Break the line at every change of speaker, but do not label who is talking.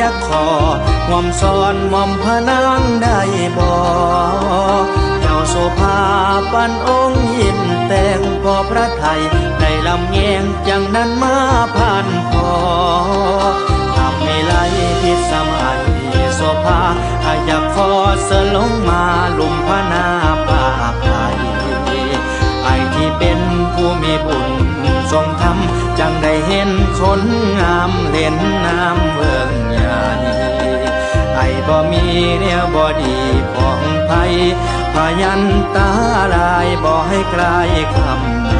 ยากขอหม่อมสอนหม่อมพนางได้บ่เจ้าโสภาปันองค์ยิ้มแต่งพอพระไทยในลำแยงจังนั้นมาผ่านพอทำให้ไหลพิสมัยโสภาอายากขอเสลงมาลุมพนาปาไทยไอที่เป็นผู้มีบุญทรงธร บ่มีเนี่ยบ่ดีของไผพยันตาลายบ่ให้ใครคำ